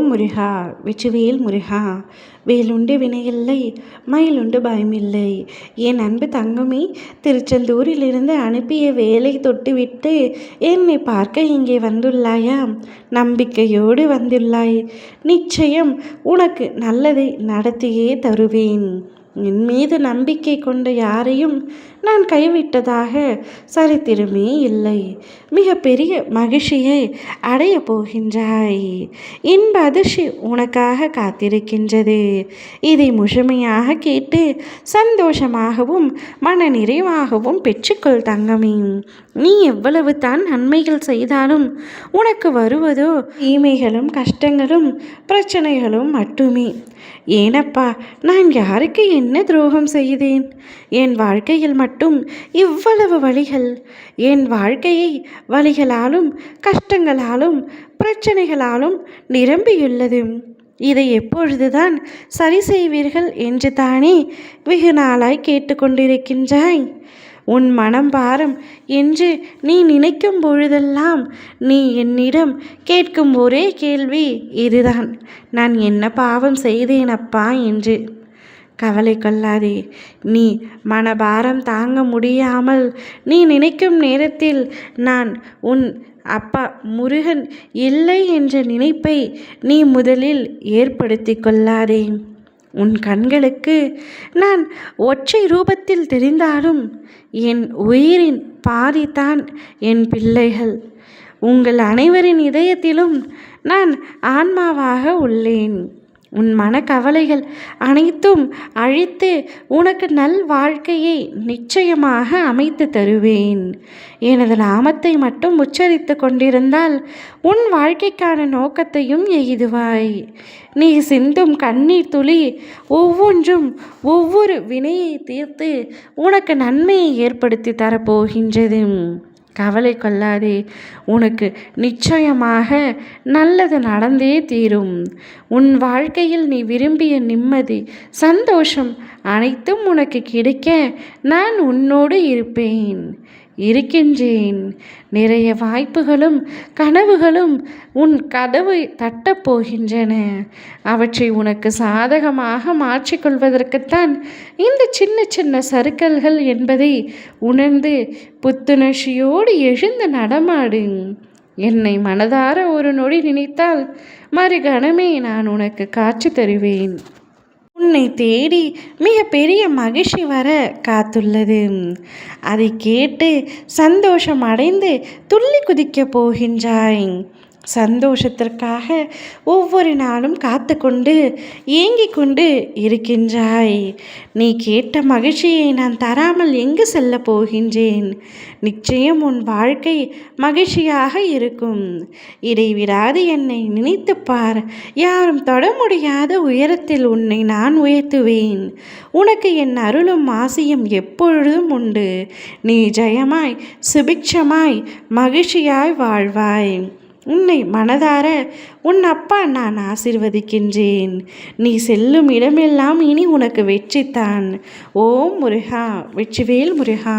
ஓம் முருகா வெற்றிவேல் முருகா. வேலுண்டு வினையில்லை மயிலுண்டு பயமில்லை. என் அன்பு தங்கமே திருச்செந்தூரிலிருந்து அனுப்பிய வேலை தொட்டுவிட்டு என்னை பார்க்க இங்கே வந்துள்ளாயா? நம்பிக்கையோடு வந்துள்ளாய். நிச்சயம் உனக்கு நல்லதை நடத்தியே தருவேன். என் மீது நம்பிக்கை கொண்ட யாரையும் நான் கைவிட்டதாக சரித்திரமே இல்லை. மிக பெரிய மகிழ்ச்சியை அடைய போகின்றாய். இன்ப அதிர்ச்சி உனக்காக காத்திருக்கின்றது. இதை முழுமையாக கேட்டு சந்தோஷமாகவும் மன நிறைவாகவும் பெற்றுக்கொள் தங்கமே. நீ எவ்வளவு தான் நன்மைகள் செய்தாலும் உனக்கு வருவதோ? தீமைகளும் கஷ்டங்களும் பிரச்சனைகளும் மட்டுமே. ஏனப்பா நான் யாருக்கு என்ன துரோகம் செய்தேன்? என் வாழ்க்கையில் மட்டும் இவ்வளவு வழிகள். என் வாழ்க்கையை வழிகளாலும் கஷ்டங்களாலும் பிரச்சனைகளாலும் நிரம்பியுள்ளது. இதை எப்பொழுதுதான் சரி செய்வீர்கள் என்று தானே வெகு நாளாய் கேட்டுக்கொண்டிருக்கின்றாய்? உன் மனம் பாரம் என்று நீ நினைக்கும் பொழுதெல்லாம் நீ என்னிடம் கேட்கும் ஒரே கேள்வி இதுதான். நான் என்ன பாவம் செய்தேன் அப்பா என்று. கவலை கொள்ளாதே. நீ மனபாரம் தாங்க முடியாமல் நீ நினைக்கும் நேரத்தில் நான் உன் அப்பா முருகன் இல்லை என்ற நினைப்பை நீ முதலில் ஏற்படுத்தி கொள்ளாதே. உன் கண்களுக்கு நான் ஒற்றை ரூபத்தில் தெரிந்தாலும் என் உயிரின் பாதிதான் என் பிள்ளைகள். உங்கள் அனைவரின் இதயத்திலும் நான் ஆன்மாவாக உள்ளேன். உன் மனக்கவலைகள் அனைத்தும் அழித்து உனக்கு நல் வாழ்க்கையை நிச்சயமாக அமைத்து தருவேன். எனது நாமத்தை மட்டும் உச்சரித்து கொண்டிருந்தால் உன் வாழ்க்கைக்கான நோக்கத்தையும் எய்துவாய். நீ சிந்தும் கண்ணீர் துளி ஒவ்வொன்றும் ஒவ்வொரு வினையை தீர்த்து உனக்கு நன்மையை ஏற்படுத்தி தரப்போகின்றது. கவலை கொள்ளாதே. உனக்கு நிச்சயமாக நல்லது நடந்தே தீரும். உன் வாழ்க்கையில் நீ விரும்பிய நிம்மதி சந்தோஷம் அனைத்தும் உனக்கு கிடைக்க நான் உன்னோடு இருப்பேன். இருக்கின்றேன். நிறைய வாய்ப்புகளும் கனவுகளும் உன் கதவை தட்டப்போகின்றன அவற்றை உனக்கு சாதகமாக மாற்றிக்கொள்வதற்குத்தான் இந்த சின்ன சின்ன சறுக்கல்கள் என்பதை உணர்ந்து புத்துணர்ச்சியோடு எழுந்து நடமாடு. என்னை மனதார ஒரு நொடி நினைத்தால் மறுகணமே நான் உனக்கு காட்சி தருவேன். உன்னை தேடி மிக பெரிய மகிழ்ச்சி வர காத்துள்ளது. அதை கேட்டு சந்தோஷம் அடைந்து துள்ளி குதிக்கப் போகின்றாய். சந்தோஷத்திற்காக ஒவ்வொரு நாளும் காத்து கொண்டு ஏங்கிக் கொண்டு இருக்கின்றாய். நீ கேட்ட மகிழ்ச்சியை நான் தராமல் எங்கு செல்ல போகின்றேன்? நிச்சயம் உன் வாழ்க்கை மகிழ்ச்சியாக இருக்கும். இடைவிடாது என்னை நினைத்துப்பார் யாரும் தொட முடியாத உயரத்தில் உன்னை நான் உயர்த்துவேன். உனக்கு என் அருளும் ஆசையும் எப்பொழுதும் உண்டு. நீ ஜெயமாய் சுபிக்ஷமாய் மகிழ்ச்சியாய் வாழ்வாய். உன்னை மனதார உன் அப்பா நான் ஆசிர்வதிக்கின்றேன். நீ செல்லும் இடமெல்லாம் இனி உனக்கு வெற்றித்தான். ஓம் முருகா வெற்றிவேல் முருகா.